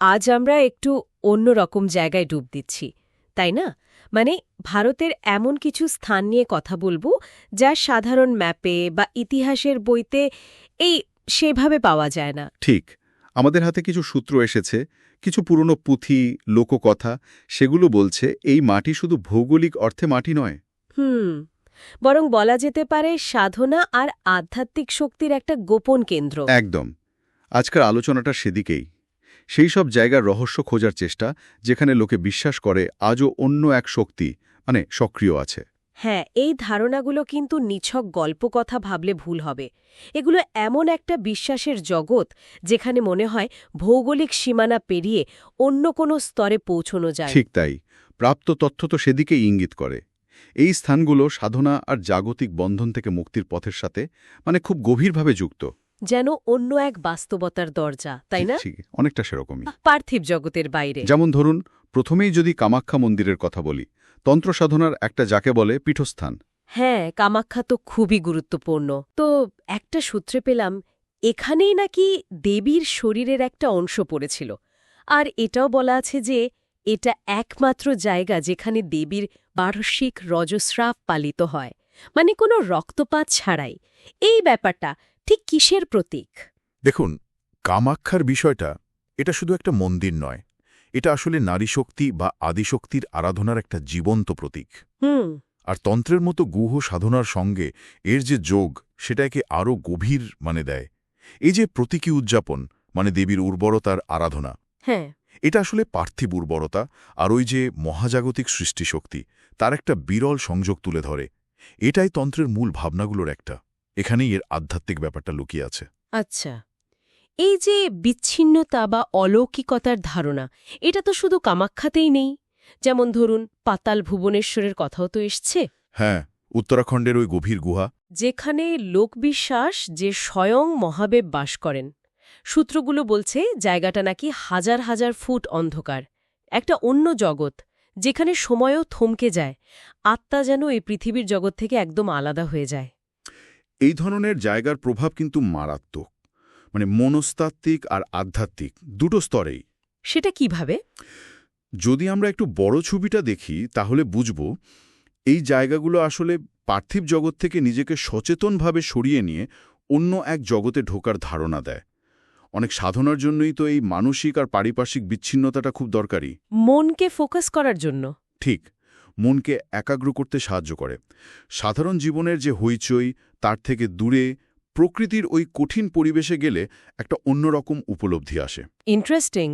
আজ আমরা একটু অন্য রকম জায়গায় ডুব দিচ্ছি তাই না? মানে ভারতের এমন কিছু স্থান নিয়ে কথা বলব যা সাধারণ ম্যাপে বা ইতিহাসের বইতে এই সেভাবে পাওয়া যায় না। ঠিক আমাদের হাতে কিছু সূত্র এসেছে কিছু পুরনো পুঁথি লোককথা সেগুলো বলছে এই মাটি শুধু ভৌগোলিক অর্থে মাটি নয়। হুম বরং বলা যেতে পারে সাধনা আর আধ্যাত্মিক শক্তির একটা গোপন কেন্দ্র। একদম আজকের আলোচনাটা সেদিকেই। সেই সব জায়গার রহস্য খোঁজার চেষ্টা যেখানে লোকে বিশ্বাস করে আজও অন্য এক শক্তি মানে সক্রিয় আছে। হ্যাঁ এই ধারণাগুলো কিন্তু নিছক গল্প কথা ভাবলে ভুল হবে। এগুলো এমন একটা বিশ্বাসের জগৎ যেখানে মনে হয় ভৌগোলিক সীমানা পেরিয়ে অন্য কোনো স্তরে পৌঁছনো যায়। ঠিক তাই। প্রাপ্ত তথ্য তো সেদিকেই ইঙ্গিত করে। এই স্থানগুলো সাধনা আর জাগতিক বন্ধন থেকে মুক্তির পথের সাথে মানে খুব গভীরভাবে যুক্ত। যেন অন্য এক বাস্তবতার দরজা তাই না? অনেকটা সেরকমই। পার্থিব জগতের বাইরে। যেমন ধরুন প্রথমেই যদি কামাখ্যা মন্দিরের কথা বলি তন্ত্র সাধনার একটা যাকে বলে পীঠস্থান। হ্যাঁ কামাখ্যা তো খুবই গুরুত্বপূর্ণ। তো একটা সূত্রে পেলাম এখানেই নাকি দেবীর শরীরের একটা অংশ পড়েছিল। আর এটাও বলা আছে যে এটা একমাত্র জায়গা যেখানে দেবীর বার্ষিক রজস্রাব পালিত হয়। মানে কোনো রক্তপাত ছাড়াই। এই ব্যাপারটা ঠিক কিসের প্রতীক? দেখুন কামাক্ষার বিষয়টা এটা শুধু একটা মন্দির নয়। এটা আসলে নারী শক্তি বা আদিশক্তির আরাধনার একটা জীবন্ত প্রতীক। হুম। আর তন্ত্রের মতো গুহ সাধনার সঙ্গে এর যে যোগ সেটা একে আরও গভীর মানে দেয়। এই যে প্রতীকী উদযাপন মানে দেবীর উর্বরতার আরাধনা হ্যাঁ। এটা আসলে পার্থিব উর্বরতা আর ওই যে মহাজাগতিক সৃষ্টিশক্তি তার একটা বিরল সংযোগ তুলে ধরে। এটাই তন্ত্রের মূল ভাবনাগুলোর একটা। এখানেই এর আধ্যাত্মিক ব্যাপারটা লুকিয়ে আছে। আচ্ছা। এই যে বিচ্ছিন্নতা বা অলৌকিকতার ধারণা এটা তো শুধু কামাখ্যাতেই নেই। যেমন ধরুন পাতাল ভুবনেশ্বরের কথাও তো এসছে। হ্যাঁ উত্তরাখণ্ডের ওই গভীর গুহা। যেখানে লোকবিশ্বাস যে স্বয়ং মহাবেব বাস করেন। সূত্রগুলো বলছে জায়গাটা নাকি হাজার হাজার ফুট অন্ধকার। একটা অন্য জগৎ যেখানে সময়ও থমকে যায়। আত্মা যেন এই পৃথিবীর জগৎ থেকে একদম আলাদা হয়ে যায়। এই ধরনের জায়গার প্রভাব কিন্তু মারাত্মক। মানে মনস্তাত্ত্বিক আর আধ্যাত্মিক দুটো স্তরেই। সেটা কীভাবে? যদি আমরা একটু বড় ছবিটা দেখি তাহলে বুঝব এই জায়গাগুলো আসলে পার্থিব জগৎ থেকে নিজেকে সচেতনভাবে সরিয়ে নিয়ে অন্য এক জগতে ঢোকার ধারণা দেয়। অনেক সাধনার জন্যই তো এই মানসিক আর পারিপার্শ্বিক বিচ্ছিন্নতাটা খুব দরকারি। মনকে ফোকাস করার জন্য। ঠিক। মনকে একাগ্র করতে সাহায্য করে। সাধারণ জীবনের যে হইচই তার থেকে দূরে প্রকৃতির ওই কঠিন পরিবেশে গেলে একটা অন্যরকম উপলব্ধি আসে। ইন্টারেস্টিং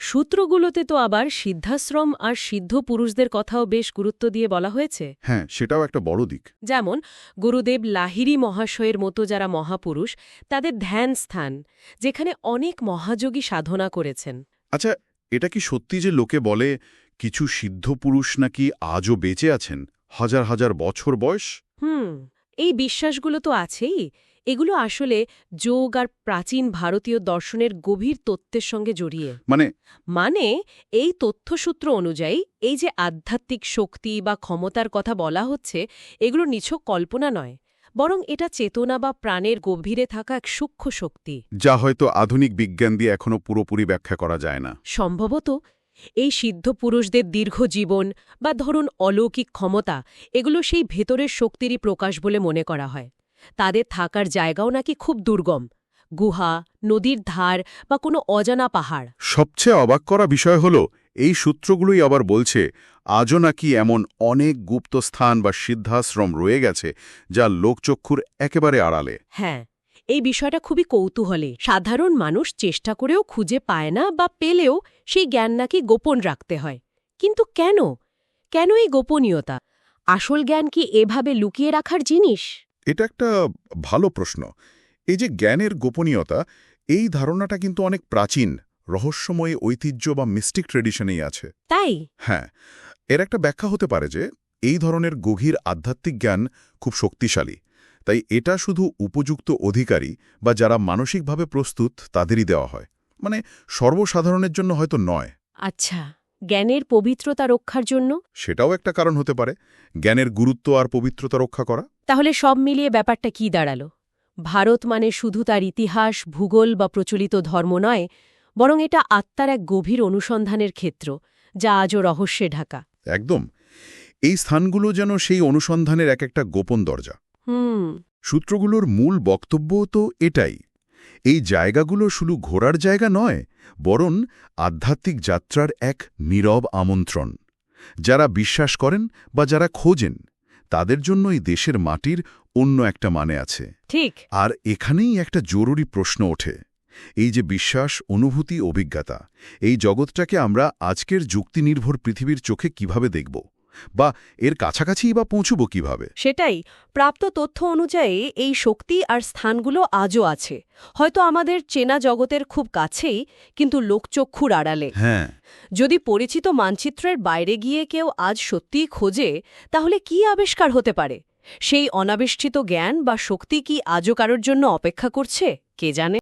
সূত্রগুলোতে তো আবার সিদ্ধাশ্রম আর সিদ্ধ পুরুষদের কথাও বেশ গুরুত্ব দিয়ে বলা হয়েছে। হ্যাঁ সেটাও একটা বড় দিক। যেমন গুরুদেব লাহিরি মহাশয়ের মতো যারা মহাপুরুষ তাদের ধ্যান স্থান যেখানে অনেক মহাযোগী সাধনা করেছেন। আচ্ছা এটা কি সত্যি যে লোকে বলে কিছু সিদ্ধ পুরুষ নাকি আজও বেঁচে আছেন? হাজার হাজার বছর বয়স? হুম এই বিশ্বাসগুলো তো আছেই। এগুলো আসলে যোগ আর প্রাচীন ভারতীয় দর্শনের গভীর তত্ত্বের সঙ্গে জড়িয়ে। মানে? মানে এই তথ্যসূত্র অনুযায়ী এই যে আধ্যাত্মিক শক্তি বা ক্ষমতার কথা বলা হচ্ছে এগুলো নিছক কল্পনা নয় বরং এটা চেতনা বা প্রাণের গভীরে থাকা এক সূক্ষ্ম শক্তি। যা হয়তো আধুনিক বিজ্ঞান দিয়ে এখনও পুরোপুরি ব্যাখ্যা করা যায় না। সম্ভবত এই সিদ্ধ পুরুষদের দীর্ঘ জীবন বা ধরুন অলৌকিক ক্ষমতা এগুলো সেই ভেতরের শক্তিরই প্রকাশ বলে মনে করা হয়। তাদের থাকার জায়গাও নাকি খুব দুর্গম গুহা নদীর ধার বা কোনো অজানা পাহাড়। সবচেয়ে অবাক করা বিষয় হল এই সূত্রগুলোই আবার বলছে আজও নাকি এমন অনেক গুপ্ত স্থান বা সিদ্ধাশ্রম রয়ে গেছে যা লোকচক্ষুর একেবারে আড়ালে। হ্যাঁ এই বিষয়টা খুবই কৌতূহলে। সাধারণ মানুষ চেষ্টা করেও খুঁজে পায় না বা পেলেও সেই জ্ঞান নাকি গোপন রাখতে হয়। কিন্তু কেন? কেন এই গোপনীয়তা? আসল জ্ঞান কি এভাবে লুকিয়ে রাখার জিনিস? এটা একটা ভালো প্রশ্ন। এই যে জ্ঞানের গোপনীয়তা এই ধারণাটা কিন্তু অনেক প্রাচীন রহস্যময় ঐতিহ্য বা মিস্টিক ট্রেডিশনেই আছে। তাই? হ্যাঁ এর একটা ব্যাখ্যা হতে পারে যে এই ধরনের গভীর আধ্যাত্মিক জ্ঞান খুব শক্তিশালী। তাই এটা শুধু উপযুক্ত অধিকারী বা যারা মানসিকভাবে প্রস্তুত তাদেরই দেওয়া হয়। মানে সর্বসাধারণের জন্য হয়তো নয়। আচ্ছা জ্ঞানের পবিত্রতা রক্ষার জন্য? সেটাও একটা কারণ হতে পারে। জ্ঞানের গুরুত্ব আর পবিত্রতা রক্ষা করা। তাহলে সব মিলিয়ে ব্যাপারটা কি দাঁড়াল? ভারত মানে শুধু তার ইতিহাস ভূগোল বা প্রচলিত ধর্ম নয় বরং এটা আত্মার এক গভীর অনুসন্ধানের ক্ষেত্র যা আজও রহস্যে ঢাকা। একদম। এই স্থানগুলো যেন সেই অনুসন্ধানের এক একটা গোপন দরজা। হুম। সূত্রগুলোর মূল বক্তব্যও তো এটাই। এই জায়গাগুলো শুধু ঘোরার জায়গা নয় বরং আধ্যাত্মিক যাত্রার এক নীরব আমন্ত্রণ। যারা বিশ্বাস করেন বা যারা খোঁজেন তাদের জন্য এই দেশের মাটির অন্য একটা মানে আছে। ঠিক। আর এখানেই একটা জরুরি প্রশ্ন ওঠে। এই যে বিশ্বাস অনুভূতি অভিজ্ঞতা এই জগৎটাকে আমরা আজকের যুক্তিনির্ভর পৃথিবীর চোখে কীভাবে দেখব? বা এর কাছাকাছিই বা পৌঁছব কীভাবে? সেটাই। প্রাপ্ত তথ্য অনুযায়ী এই শক্তি আর স্থানগুলো আজও আছে। হয়তো আমাদের চেনা জগতের খুব কাছেই কিন্তু লোকচক্ষুর আড়ালে। হ্যাঁ। যদি পরিচিত মানচিত্রের বাইরে গিয়ে কেউ আজ সত্যিই খোঁজে তাহলে কি আবিষ্কার হতে পারে? সেই অনাবিষ্ঠিত জ্ঞান বা শক্তি কি আজও কারোর জন্য অপেক্ষা করছে? কে জানে?